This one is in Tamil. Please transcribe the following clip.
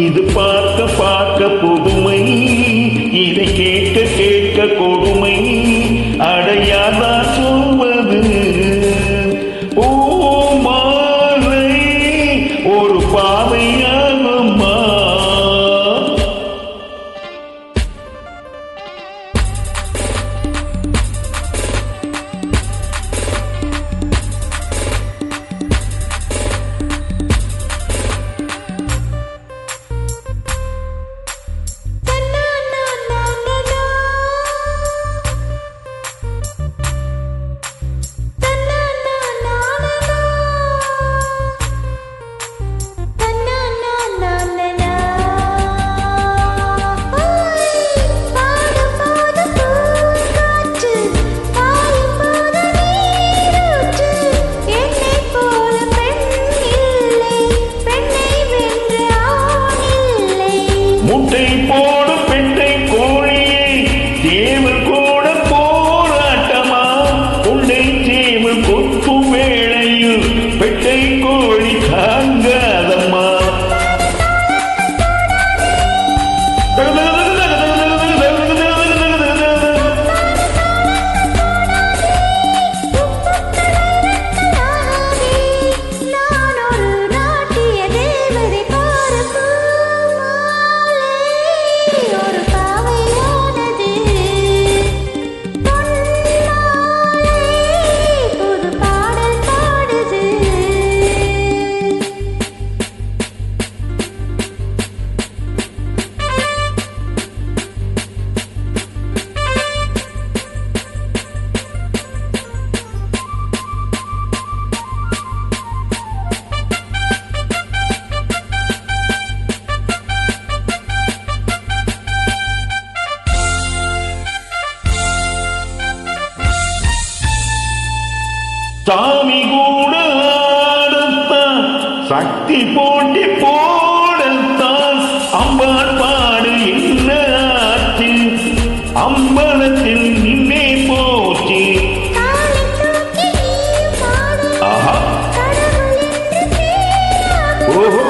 இது பா புதுமை. இதை கேட்க கேட்க ஓடும் பெட்டை கோழியை தேவன் கூட போராட்டமா? உன்னை தேவன் கொத்தும் வேளையில் பெட்டை கோழி தாங்காதம்மா. சாமி கூட ஆடத்தான் சக்தி போட்டி போடத்தான். அம்பாள் பாடு என்ன ஆச்சு அம்பலத்தில் நின்னே போச்சு. ஓஹோ.